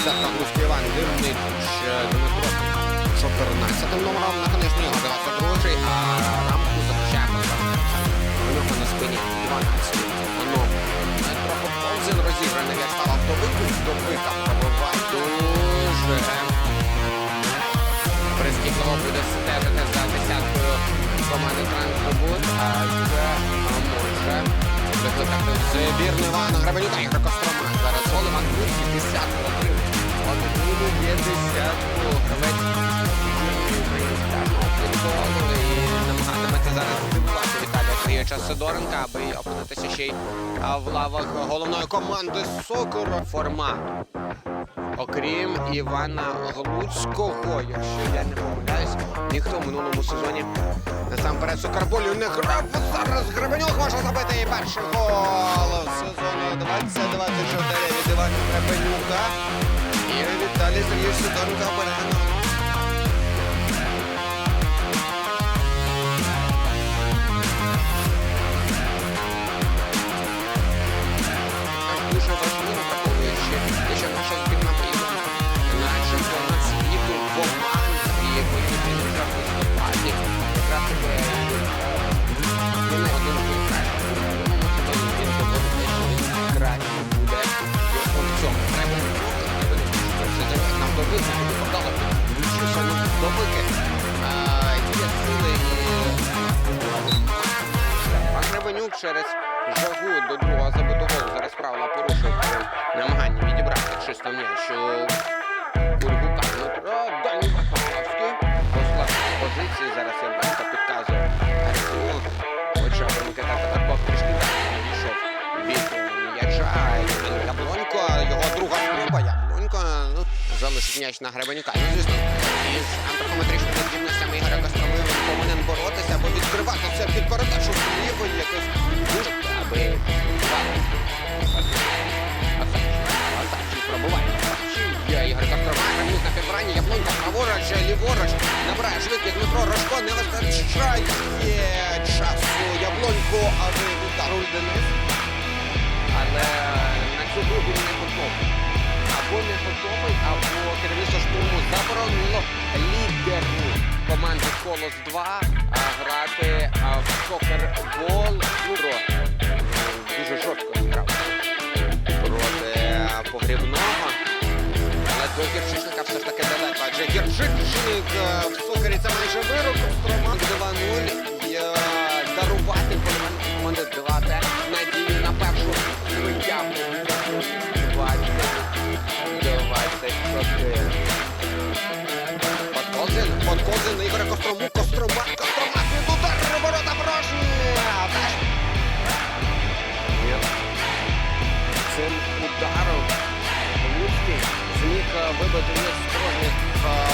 Десятка Глузький Іван Дирнич Дмитро 14 номером. Наконець у нього 22 а рамку захищає. У нього на спині 12 номер. Дмитро Поповзин розіграний м'яч став автобику. Добика пробиває дуже прискіпливо буде стежити за десяткою команди Транспорт, адже може викликати збірну Івана Гребенюка Ігор Кострома. Зараз гол Іван Сидоренка, аби опинитися ще й в лавах головної команди Сокора. Форма Окрім Івана Глуцького, якщо я не помиляюсь, ніхто в минулому сезоні насамперед Сокарболю не грав. Зараз Гребенюк може забити перший гол в сезоні 2024 від Івана Гребенюка. І Віталій Сергійович Сидоренко бере нам до визначення подало включився до вики. Є сили і Гребенюк через жагу до другого забитого зараз правила порушив намагання відібрати чисто м'яч залишить м'яч на Гребенюка. Ну, звісно, із антропометричними здібностями Ігоря Костроми він повинен боротися або відкриватися під передачу вліво якось аби пробуває. Є Ігор Кострома. Гребенюк на праворуч, ліворуч. Набирає швидкість Дмитро Рожко. Не вистачає часу. Яблонько, аби удару Денис. Але на цю гру не готовий. Або не готовий, або керівництво штурму заборонило лідеру команди Колос 2 а, грати в сокербол Юро. Дуже жорстко зіграв проти погрібного. Але до гіршичника все ж таки далеко. Адже гіршичник в сокері це майже вирок. Подкозин, Ігоря Кострому, Кострома, Кострома, під удар, ворота порожні. Цим ударом Луцький зміг вибити м'яч з порожніх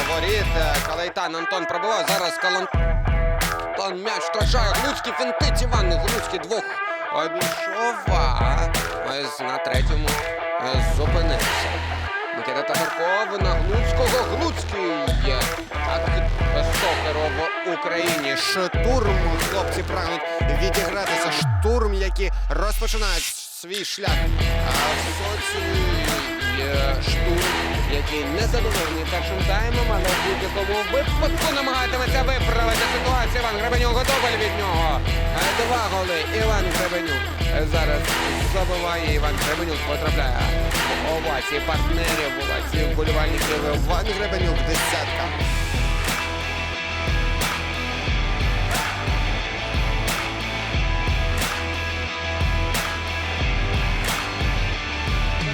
воріт. Калайтан Антон пробиває, зараз Калантон м'яч втрачає. Глуцький фінтить Іван Глуцький двох обійшов, а ось на третьому зупинився. Микита Татарков на Глуцького. Глуцький. Так, Сокеров в Україні. Штурм. Хлопці прагнуть відігратися. Штурм, які розпочинають свій шлях. А в соці є штурм, який не задоволений першим таймом, але в будь-якому випадку намагатиметься виправити ситуацію. Іван Гребенюк готовий від нього. Два голи. Іван Гребенюк зараз забиває. Іван Гребенюк потрапляє овації партнерів, овації вболівальників. Іван Гребенюк десятка.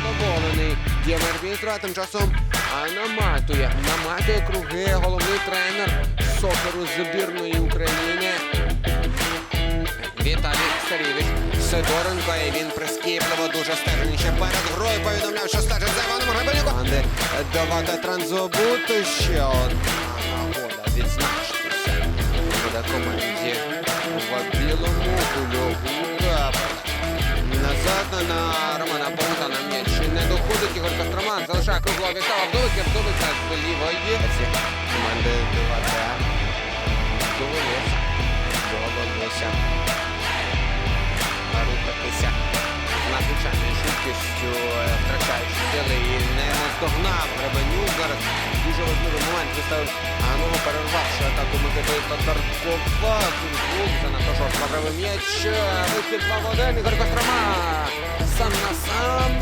Задоволений Євген Вінстра тим часом а, наматує, наматує круги головний тренер сокеру збірної України Віталій Сарівич Сидоренко, і він прискіпливо дуже стежить ще перед грою повідомляв, що стежить за Іваном Гребенюком. Команди давати транзобут ще одна нагода відзначитися. Буде команді в білому кульову. Назад на Романа Богута на м'яч не доходить Ігор Костроман, залишає круглого Вітала вдовика, вдовика з лівої. Команди 2 довелося, довелося швидкістю, е, втрачаючи сили і не наздогнав Гребенюк. Зараз дуже важливий момент виставив, а ну перервавши атаку Микити Татаркова. Кунг занадто жорстко правив м'яч. Вихід 2 в 1. Ігор Кострома. Сам на сам.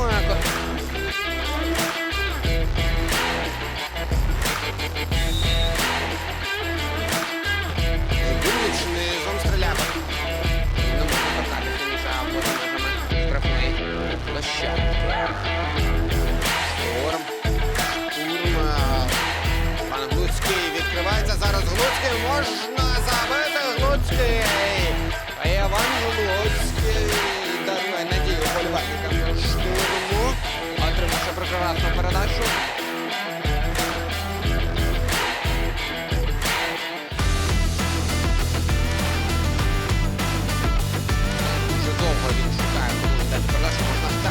Глуцький. Можна забити Глуцький. А Іван Глуцький дарує надію болівальникам штурму. Отримавши прекрасну передачу. Дуже довго він шукає, дати передачу можна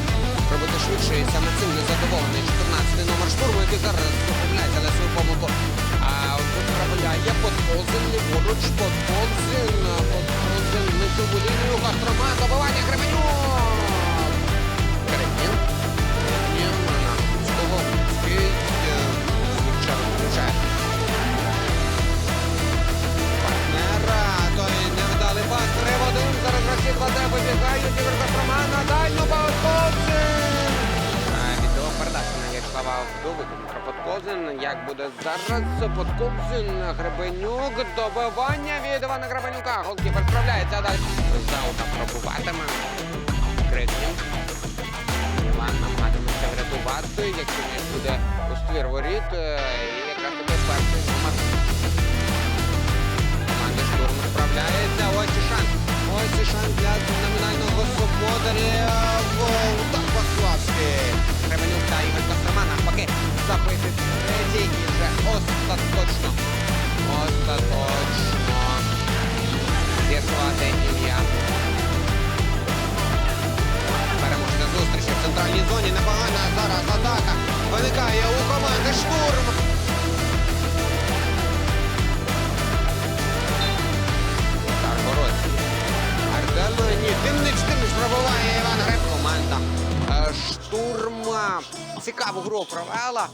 робити швидше. І саме цим незадоволений 14-й номер штурму, який зараз захопляється на свою виправляє Подколзин, ліворуч Подколзин, Подколзин на цю лінію, гастрома, забивання, Кременюк. Подколзин. Як буде зараз? Подколзин. Гребенюк. Добивання від Івана Гребенюка. Голкіпер справляється. Далі. Заута пробуватиме. Кремін. Іван намагатиметься врятувати, якщо не буде у ствір воріт. Е, І якраз таки перший номер команди штурм справляється. Ось і шанс. Ось і шанс для номінального господаря. Удар Пославський. Кременюк та Ігор Виникає у команди штурм. Удар Борось. Артем ні, Тимнич, Тимнич пробуває Іван Греб. Команда е, штурма. Цікаву гру провела.